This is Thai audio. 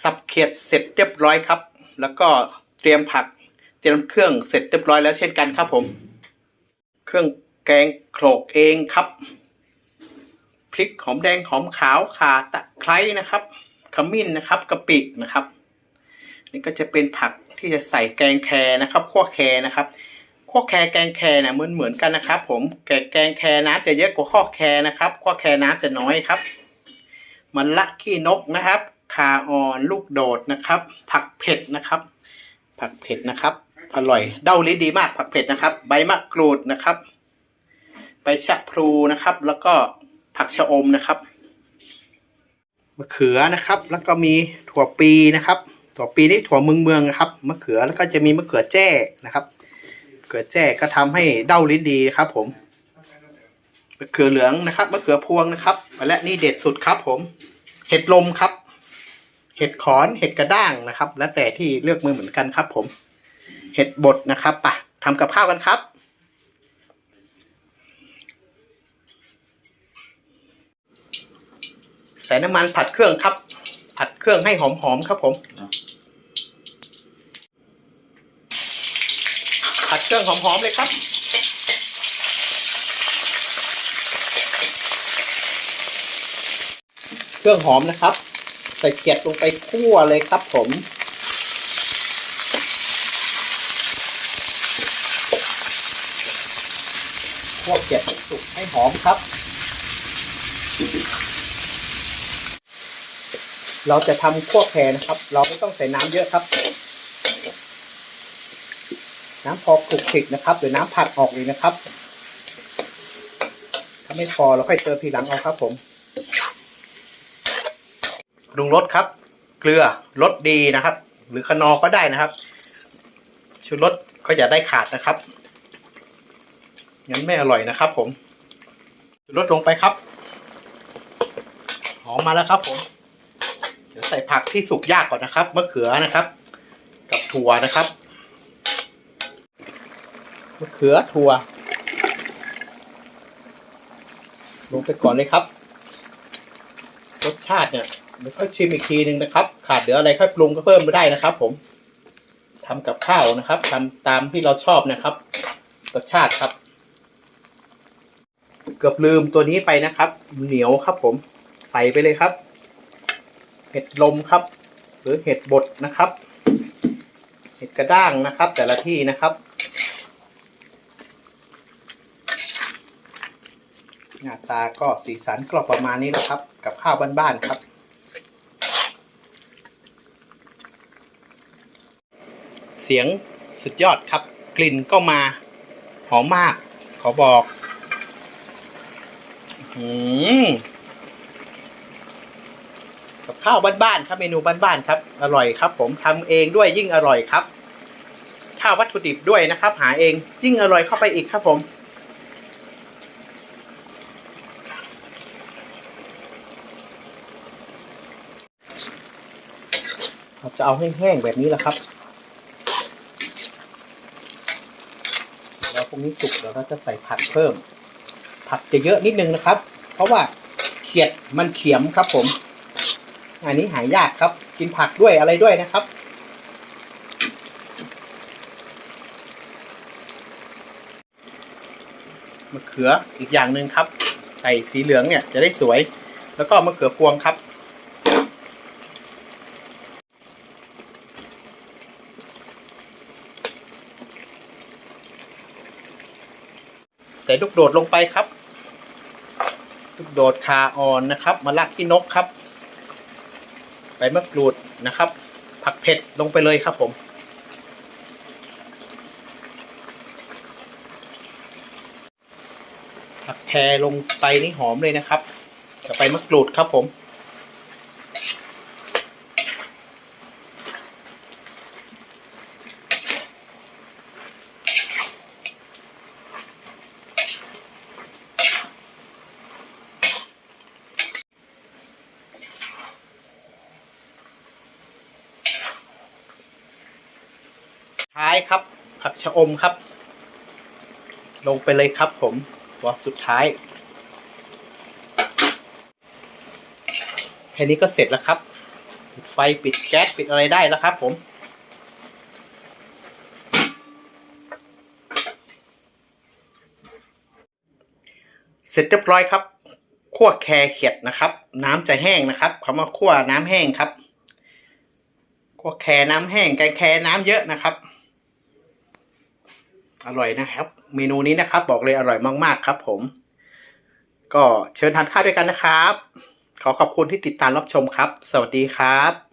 สับเขียดเสร็จเรียบร้อยครับ แล้วก็เตรียมผัก เตรียมเครื่องเสร็จเรียบร้อยแล้วเช่นกันครับผม เครื่องแกงโขลกเองครับ พริกหอมแดงหอมขาวข่าตะไคร้นะครับขมิ้นนะครับกะปินะครับนี่ก็จะเป็นผักที่จะใส่แกงแครนะครับขั้วแครนะครับขั้วแครแกงแครเนี่ยเหมือนเหมือนกันนะครับ ผมแกงแกงแครน้ำจะเยอะกว่าข้อแครนะครับขั้วแครน้ำจะน้อยครับ มันละขี้นกนะครับ คาอ่อนลูกโดดนะครับ ผักเผ็ดนะครับ ผักเผ็ดนะครับ อร่อยเด้าลิ้นดีมากผักเผ็ดนะครับ ใบมะกรูดนะครับ ใบชะพลูนะครับ แล้วก็ผักชะอมนะครับมะเขือนะครับ แล้วก็มีถั่วปีนะครับ ถั่วปีนี่ถั่วเมืองเมืองนะครับมะเขือแล้วก็จะมีมะเขือแจ้นะครับมะเขือแจ้ก็ทำให้เด้าลิ้นดีครับ ผมมะเขือเหลืองนะครับมะเขือพวงนะครับและนี่เด็ดสุดครับ ผม เห็ดลมครับ เห็ดขอนเห็ดกระด้างนะครับ แล้วแต่ที่เลือกมือเหมือนกันครับ ผม เห็ดบดนะครับปะทำกับข้าวกันครับ ใส่น้ำมันผัดเครื่องครับ ผัดเครื่องให้หอมๆครับผม ผัดเครื่องหอมๆเลยครับเครื่องหอมนะครับ ใส่เกล็ดลงไปคั่วเลยครับผม คั่วเกล็ดให้สุกให้หอมครับ เราจะทำคั่วแครนะครับ เราไม่ต้องใส่น้ำเยอะครับน้ำพอคลุกคลิกนะครับหรือน้ำผัดออกเลยนะครับ ถ้าไม่พอเราค่อยเติมทีหลังเอาครับผม ปรุงรสครับ เกลือรสดีนะครับ หรือคนอก็ได้นะครับชูรสก็อย่าได้ขาดนะครับงั้นไม่อร่อยนะครับ ผมชูรสลงไปครับหอมมาแล้วครับ ผม เดี๋ยวใส่ผักที่สุกยากก่อนนะครับมะเขือนะครับ กับถั่วนะครับมะเขือถั่ว ลงไปก่อนเลยครับ รสชาติเนี่ยเดี๋ยวค่อยชิมอีกทีหนึ่งนะครับ ขาดเดี๋ยวอะไรค่อยปรุงก็เพิ่มไปได้นะครับ ผมทำกับข้าวนะครับทำตามที่เราชอบนะครับรสชาติครับ เกือบลืมตัวนี้ไปนะครับ เหนียวครับ ผม ใส่ไปเลยครับ เห็ดลมครับ หรือเห็ดบดนะครับ เห็ดกระด้างนะครับ แต่ละที่นะครับหน้าตาก็สีสันก็ประมาณนี้นะครับ กับข้าวบ้านๆครับ เสียงสุดยอดครับ กลิ่นก็มา หอมมาก ขอบอกอืมกับข้าวบ้านๆครับเมนูบ้านๆครับ อร่อยครับ ผมทำเองด้วยยิ่งอร่อยครับ ถ้าวัตถุดิบด้วยนะครับ หาเองยิ่งอร่อยเข้าไปอีกครับผมเราจะเอาให้แห้งแบบนี้แหละครับแล้ วพวกนี้สุกแล้วเราจะใส่ผักเพิ่ม ผักจะเยอะนิดนึงนะครับ เพราะว่าเขียดมันเขียมครับผม อันนี้หายากครับ กินผักด้วยอะไรด้วยนะครับมะเขืออีกอย่างหนึ่งครับใส่สีเหลืองเนี่ยจะได้สวย แล้วก็มะเขือพวงครับ ใส่ลูกโดดลงไปครับ ลูกโดดคาออนนะครับมะละที่นกครับ ใบมะกรูดนะครับ ผักเผ็ดลงไปเลยครับผม ผักแครลงไปนี่หอมเลยนะครับกับใบมะกรูดครับผม ท้ายครับ ผักชะอมครับ ลงไปเลยครับผมตัวสุดท้ายแค่นี้ก็เสร็จแล้วครับปิดไฟปิดแก๊สปิดอะไรได้แล้วครับ ผมเสร็จเรียบร้อยครับคั่วแครเขียดนะครับ น้ำจะแห้งนะครับคำว่าคั่วน้ำแห้งครับคั่วแครน้ำแห้งแกงแครน้ำเยอะนะครับ อร่อยนะครับ เมนูนี้นะครับ บอกเลยอร่อยมาก ๆ ครับ ผม ก็เชิญทานข้าวด้วยกันนะครับ ขอขอบคุณที่ติดตามรับชมครับ สวัสดีครับ